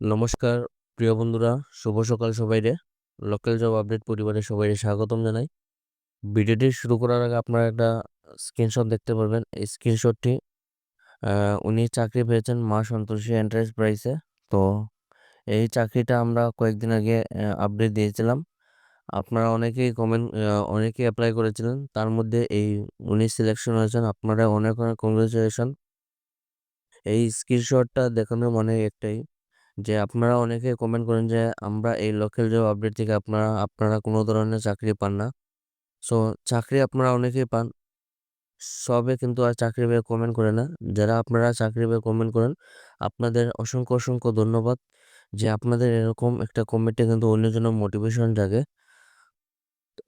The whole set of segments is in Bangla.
নমস্কার, প্রিয় বন্ধুরা, শুভ সকাল সবাইরে লোকাল জব আপডেট পরিবারের সবাইকে স্বাগতম জানাই। ভিডিওটি শুরু করার আগে আপনারা একটা স্ক্রিনশট দেখতে পারবেন। এই স্ক্রিনশটটি উনি চাকরি পেয়েছেন মা সন্তোষী এন্টারপ্রাইজে তো এই চাকরিটা আমরা কয়েকদিন আগে আপডেট দিয়েছিলাম। আপনারা অনেকেই কমেন্ট অনেকেই অ্যাপ্লাই করেছিলেন। তার মধ্যে এই উনি সিলেকশন হয়েছেন। আপনারা অনেক অনেক কংগ্রেচুলেশন এই স্ক্রিনশটটা দেখানোর মানে একটাই। যে আপনারা অনেকে কমেন্ট করেন যে, আমরা এই লোকাল জব আপডেট থেকে আপনারা আপনারা কোনো ধরনের চাকরি পান না। সো চাকরি আপনারা অনেকেই পান। সবে কিন্তু আর চাকরি পেয়ে কমেন্ট করে না। যারা আপনারা চাকরি পেয়ে কমেন্ট করেন, আপনাদের অসংখ্য অসংখ্য ধন্যবাদ যে আপনাদের এরকম একটা কমেন্টে কিন্তু অন্যের জন্য মোটিভেশন জাগে।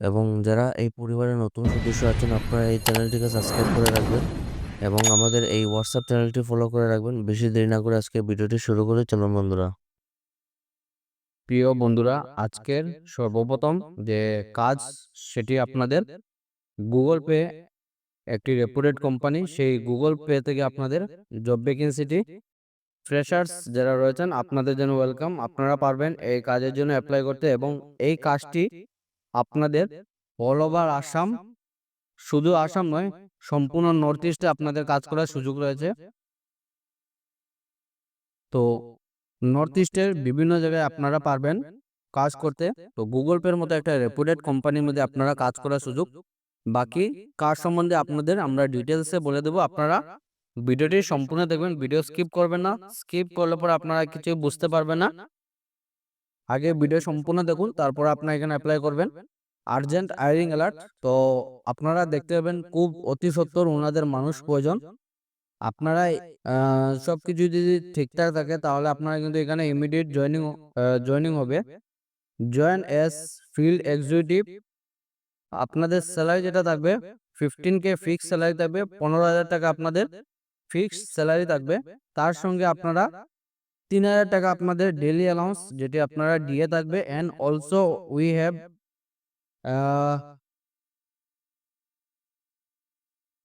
এবং যারা এই পরিবারের নতুন সদস্য আছেন, আপনারা এই চ্যানেলটিকে সাবস্ক্রাইব করে রাখবেন। এবং আমাদের এই হোয়াটসঅ্যাপ চ্যানেলটি ফলো করে রাখবেন। বেশি দেরি না করে আজকে ভিডিওটি শুরু করে। চলুন বন্ধুরা। প্রিয় বন্ধুরা, আজকের সর্বপ্রথম যে কাজ, সেটি আপনাদের গুগল পে একটি রেপুটেড কোম্পানি সেই গুগল পে থেকে আপনাদের জব ভ্যাকেন্সিটি ফ্রেশার্স যারা রয়েছেন, আপনাদের জন্য ওয়েলকাম আপনারা পারবেন এই কাজের জন্য অ্যাপ্লাই করতে এবং এই কাজটি আপনাদের অল ওভার আসাম শুধু আসাম নয়, সম্পূর্ণ নর্থ ইস্টে আপনাদের কাজ করার সুযোগ রয়েছে। তো নর্থ ইস্টের বিভিন্ন জায়গায় আপনারা পারবেন কাজ করতে। তো গুগল পের মতো একটা রেপুটেড কোম্পানির মধ্যে আপনারা কাজ করার সুযোগ। বাকি কাজ সম্বন্ধে আপনাদের আমরা ডিটেলসে বলে দেবো। আপনারা ভিডিওটি সম্পূর্ণ দেখবেন, ভিডিও স্কিপ করবেন না। স্কিপ করলে পরে আপনারা কিছু বুঝতে পারবেন না। আগে ভিডিও সম্পূর্ণ দেখুন, তারপর আপনারা এখানে অ্যাপ্লাই করবেন। আর্জেন্ট হায়ারিং অ্যালার্ট তো আপনারা দেখতে পাবেন খুব অতি সত্তর ওনাদের মানুষ প্রয়োজন। আপনারা সব কিছু যদি ঠিকঠাক থাকে তাহলে আপনারা কিন্তু এখানে ইমিডিয়েট জয়নিং জয়নিং হবে। জয়েন এস ফিল্ড এক্সিকিউটিভ আপনাদের স্যালারি যেটা থাকবে ফিফটিন কে ফিক্স স্যালারি থাকবে পনেরো হাজার টাকা আপনাদের ফিক্স স্যালারি থাকবে। তার সঙ্গে আপনারা তিন হাজার টাকা আপনাদের ডেলি অ্যালাউন্স যেটি আপনারা দিয়ে থাকবে অ্যান্ড অলসো উই হ্যাভ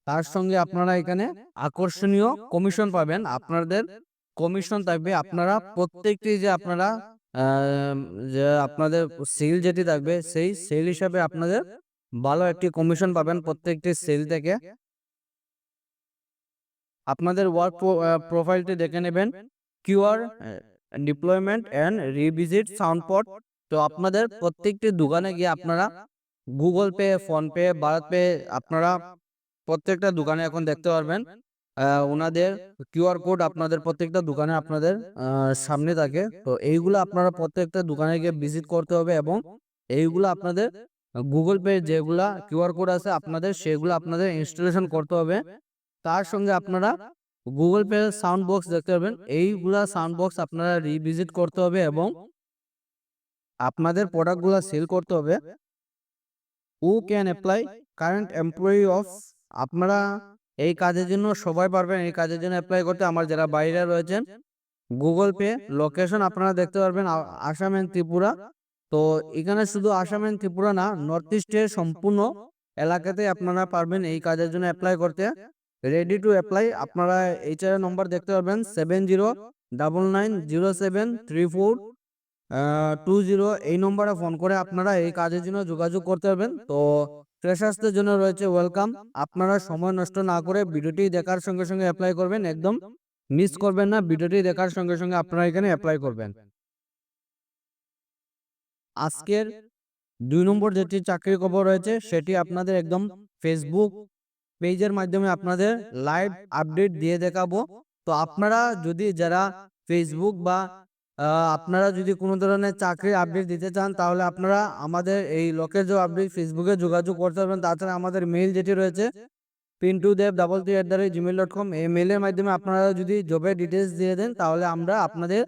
তার সঙ্গে আপনারা এখানে আকর্ষণীয় কমিশন পাবেন। আপনাদের কমিশন থাকবে আপনারা প্রত্যেকটি যে আপনারা যে আপনাদের সেল যেটি থাকবে সেই সেল হিসাবে আপনাদের ভালো একটি কমিশন পাবেন প্রত্যেকটি সেল থেকে। আপনাদের ওয়ার্ক প্রোফাইলটি দেখে নেবেন। QR deployment and revisit soundpod তো আপনাদের প্রত্যেকটি দোকানে গিয়ে আপনারা Google Pay PhonePe BharatPe আপনারা প্রত্যেকটা দোকানে এখন দেখতে পারবেন। ওনাদের কিউআর কোড আপনাদের প্রত্যেকটা দোকানে আপনাদের সামনে থাকে। তো এইগুলো আপনারা প্রত্যেকটা দোকানে গিয়ে ভিজিট করতে হবে এবং এইগুলো আপনাদের গুগল পে যেগুলা কিউআর কোড আছে আপনাদের সেগুলো আপনাদের ইনস্টলেশন করতে হবে। তার সঙ্গে আপনারা গুগল পে সাউন্ড বক্স দেখতে পাবেন এইগুলা সাউন্ড বক্স আপনারা রিভিজিট করতে হবে এবং আপনাদের প্রোডাক্টগুলো সেল করতে হবে। Who can apply current employee of আপনারা এই কাজের জন্য সবাই পারবেন, এই কাজের জন্য অ্যাপ্লাই করতে। আমার যারা বাইরে রয়েছেন গুগল পে লোকেশন আপনারা দেখতে পারবেন আসাম এন্ড ত্রিপুরা। তো এখানে শুধু আসাম এন্ড ত্রিপুরা না নর্থ ইস্টের সম্পূর্ণ এলাকাতে আপনারা পারবেন এই কাজের জন্য অ্যাপ্লাই করতে। রেডি টু অ্যাপ্লাই আপনারা এইচআর নম্বর দেখতে পারবেন seven zero double nine zero seven three four two zero এই নম্বরে ফোন করে আপনারা এই কাজের জন্য যোগাযোগ করতে পারবেন। তো ফ্রেশার্সদের জন্য রয়েছে ওয়েলকাম আপনারা সময় নষ্ট না করে ভিডিওটি দেখার সঙ্গে সঙ্গে অ্যাপ্লাই করবেন, একদম মিস করবেন না। ভিডিওটি দেখার সঙ্গে সঙ্গে আপনারা এখানে অ্যাপ্লাই করবেন। আজকের দুই নম্বর যেটি চাকরি খবর রয়েছে, সেটি আপনাদের একদম ফেসবুক পেজের মাধ্যমে আপনাদের লাইভ আপডেট দিয়ে দেখাবো। তো আপনারা যদি যারা ফেসবুক বা আপনারা যদি কোনো ধরনের চাকরির আপডেট দিতে চান, তাহলে আপনারা আমাদের এই লোকের যে আপডেট ফেসবুকে যোগাযোগ করতে পারবেন। তাছাড়া আমাদের মেইল যেটি রয়েছে Pintu Deb double three at the rate Gmail dot com এই মেলের মাধ্যমে আপনারা যদি জবের ডিটেলস দিয়ে দেন, তাহলে আমরা আপনাদের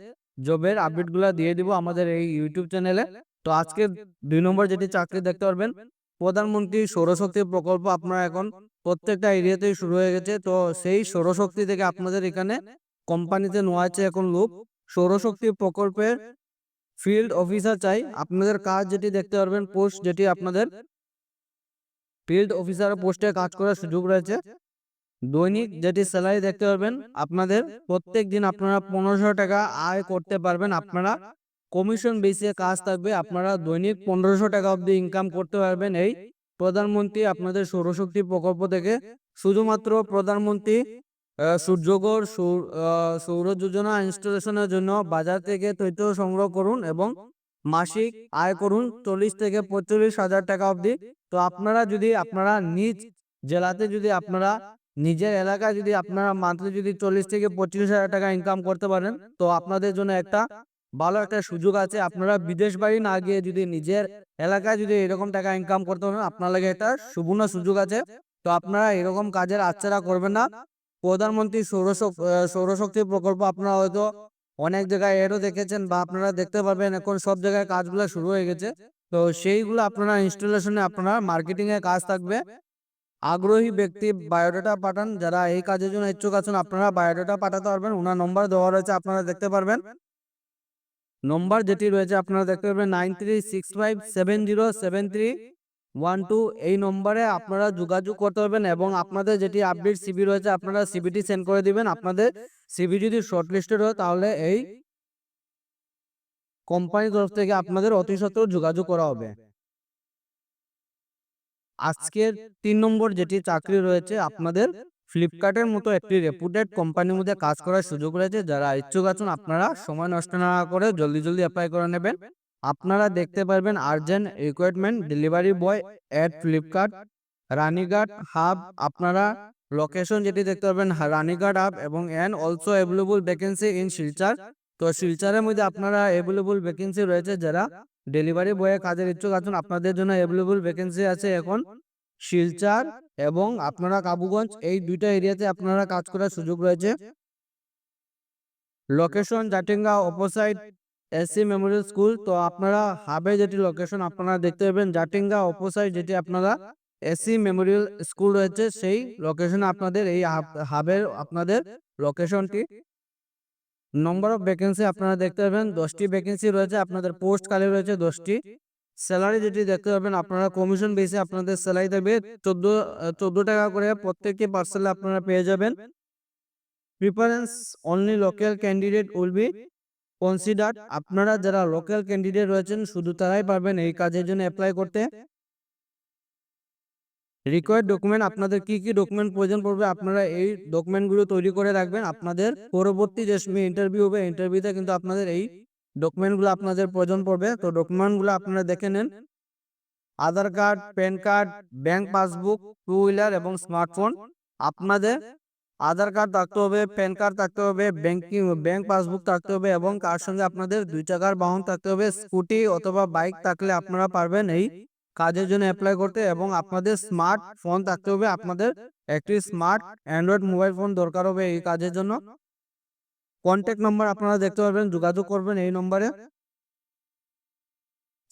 জবের আপডেটগুলো দিয়ে দিব আমাদের এই ইউটিউব চ্যানেলে তো আজকে দুই নম্বর যেটি চাকরি দেখতে পারবেন, প্রধানমন্ত্রী সৌরশক্তি প্রকল্প আপনারা এখন প্রত্যেকটা এরিয়াতেই শুরু হয়ে গেছে। তো সেই সৌরশক্তি থেকে আপনাদের এখানে কোম্পানিতে নেওয়া আছে এখন লোক সৌরশক্তি প্রকল্পের ফিল্ড অফিসার চাই। আপনাদের কাজ যেটি দেখতে পারবেন পোস্ট যেটি আপনাদের ফিল্ড অফিসার পোস্টে কাজ করার সুযোগ রয়েছে। দৈনিক যেটি স্যালারি দেখতে পারবেন আপনাদের প্রত্যেক দিন আপনারা পনেরোশো টাকা আয় করতে পারবেন। আপনারা কমিশন বেসিয়ে কাজ থাকবে আপনারা দৈনিক পনেরোশো টাকা অবধি ইনকাম করতে পারবেন। এই প্রধানমন্ত্রী আপনাদের সৌরশক্তি প্রকল্প থেকে শুধুমাত্র প্রধানমন্ত্রী সূর্যগড় সৌর যোজনা ইনস্টলেশনের জন্য বাজার থেকে তথ্য সংগ্রহ করুন এবং মাসিক আয় করুন চল্লিশ থেকে পঁয়তাল্লিশ হাজার টাকা অবধি। তো আপনারা যদি আপনারা নিজ জেলাতে যদি আপনারা, নিজের এলাকায় যদি আপনারা মান্থলি যদি চল্লিশ থেকে পঁচিশ হাজার টাকা ইনকাম করতে পারেন, তো আপনাদের জন্য একটা ভালো একটা সুযোগ আছে। আপনারা বিদেশ বাড়ি না গিয়ে যদি নিজের এলাকায় যদি এরকম টাকা ইনকাম করতে পারেন, আপনার লাগে একটা সুবর্ণ সুযোগ আছে। তো আপনারা এরকম কাজের আচ্ছারা করবেন না। প্রধানমন্ত্রী সৌরশক সৌরশক্তি প্রকল্প আপনারা হয়তো অনেক জায়গায় এরও দেখেছেন বা আপনারা দেখতে পারবেন, এখন সব জায়গায় কাজগুলো শুরু হয়ে গেছে। তো সেইগুলো আপনারা ইনস্টলেশনে আপনারা মার্কেটিং এর কাজ থাকবে। আগ্রহী ব্যক্তি বায়োডাটা পাঠান, যারা এই কাজের জন্য ইচ্ছুক আছেন আপনারা বায়োডাটা পাঠাতে পারবেন। ওনার নম্বর দেওয়া রয়েছে, আপনারা দেখতে পারবেন। নম্বর যেটি রয়েছে, আপনারা দেখতে পারবেন nine three six five seven zero seven three one two এই নম্বরে আপনারা যোগাযোগ করতে পারবেন এবং আপনাদের যেটি আপডেট সিবি রয়েছে, আপনারা সিবিটি সেন্ড করে দিবেন। আপনাদের সিবি যদি শর্টলিস্টেড হয়, তাহলে এই কোম্পানির তরফ থেকে আপনাদের অতি সত্ত্বর যোগাযোগ করা হবে। আজকের তিন নম্বর যেটি চাকরি রয়েছে, আপনাদের ফ্লিপকার্টের মতো একটি রেপুটেড কোম্পানির মধ্যে কাজ করার সুযোগ রয়েছে। যারা ইচ্ছুক আছেন, আপনারা সময় নষ্ট না করে জলদি জলদি অ্যাপ্লাই করে নেবেন। আপনারা দেখতে পারবেন urgent requirement delivery boy at Flipkart Ranighat hub আপনারা লোকেশন যেটি দেখতে পারবেন রানীঘাট হাব এবং and also available vacancy in Silchar তো শিলচারের মধ্যে আপনারা অ্যাভেলেবল ভ্যাকেন্সি রয়েছে যারা ডেলিভারি বয়ে কাজের ইচ্ছুক আছেন, আপনাদের জন্য অ্যাভেলেবল ভ্যাকেন্সি আছে এখন শিলচার এবং আপনারা কাবুগঞ্জ, এই দুইটা এরিয়াতে আপনারা কাজ করার সুযোগ রয়েছে। Location Jatinga opposite SC memorial school, তো আপনারা হাবে যেটি লোকেশন আপনারা দেখতে পাবেন, জাটিঙ্গা অপোসাইড যেটি আপনারা এসসি মেমোরিয়াল স্কুল রয়েছে, সেই লোকেশনে আপনাদের, এই হাবের আপনাদের লোকেশনটি নম্বর অফ ভ্যাকেন্সি আপনারা দেখতে পাবেন, দশটি ভ্যাকেন্সি রয়েছে, আপনাদের পোস্ট খালি রয়েছে দশটি। স্যালারি যেটি দেখতে পাবেন, আপনারা কমিশন বেসে আপনাদের স্যালারি থাকবে চোদ্দ চোদ্দ টাকা করে, প্রত্যেকটি পার্সেলে আপনারা পেয়ে যাবেন। Preference only local candidate will be considered আপনারা যারা লোকাল ক্যান্ডিডেট রয়েছেন, শুধু তারাই পারবেন এই কাজের জন্য অ্যাপ্লাই করতে। রিকোয়ার্ড ডকুমেন্ট আপনাদের কি কি ডকুমেন্ট প্রয়োজন পড়বে, আপনারা এই ডকুমেন্টগুলো তৈরি করে রাখবেন। আপনাদের পরবর্তী যে সময় ইন্টারভিউ হবে ইন্টারভিউতে কিন্তু আপনাদের এই ডকুমেন্টগুলো আপনাদের প্রয়োজন পড়বে। তো ডকুমেন্টগুলো আপনারা দেখে নেন। Aadhaar card PAN card bank passbook two wheeler এবং স্মার্টফোন আপনাদের আধার কার্ড থাকতে হবে, প্যান কার্ড থাকতে হবে ব্যাংকিং ব্যাংক পাসবুক থাকতে হবে এবং কার সঙ্গে আপনাদের দুই চাকার বাহন থাকতে হবে, স্কুটি অথবা বাইক থাকলে আপনারা পারবেন এই কাজের জন্য অ্যাপ্লাই করতে এবং আপনাদের স্মার্ট ফোন থাকতে হবে, আপনাদের একটি স্মার্ট অ্যান্ড্রয়েড মোবাইল ফোন দরকার হবে এই কাজের জন্য। কন্ট্যাক্ট নম্বর আপনারা দেখতে পারবেন, যোগাযোগ করবেন এই নম্বরে।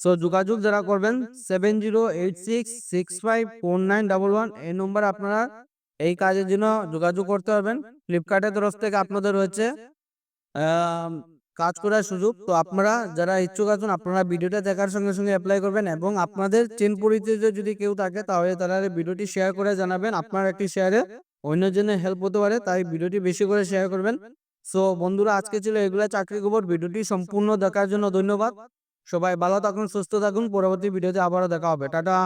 সো যোগাযোগ যারা করবেন seven zero eight six six five four nine double one এই নম্বরে আপনারা এই কাজের জন্য যোগাযোগ করতে পারবেন। ফ্লিপকার্টের তরফ থেকে আপনাদের রয়েছে কাজ করার সুযোগ। তো আপনারা যারা ইচ্ছুক আছেন, আপনারা ভিডিওটা দেখার সঙ্গে সঙ্গে অ্যাপ্লাই করবেন এবং আপনাদের চেন পরিচিত যদি কেউ থাকে, তাহলে তারা ভিডিওটি শেয়ার করে জানাবেন। আপনার একটি শেয়ারে অন্যজনের হেল্প হতে পারে, তাই ভিডিওটি বেশি করে শেয়ার করবেন। সো বন্ধুরা, আজকে ছিল এগুলা চাকরি খবর। ভিডিওটি সম্পূর্ণ দেখার জন্য ধন্যবাদ। সবাই ভালো থাকুন, সুস্থ থাকুন। পরবর্তী ভিডিওতে আবারও দেখা হবে। টাটা।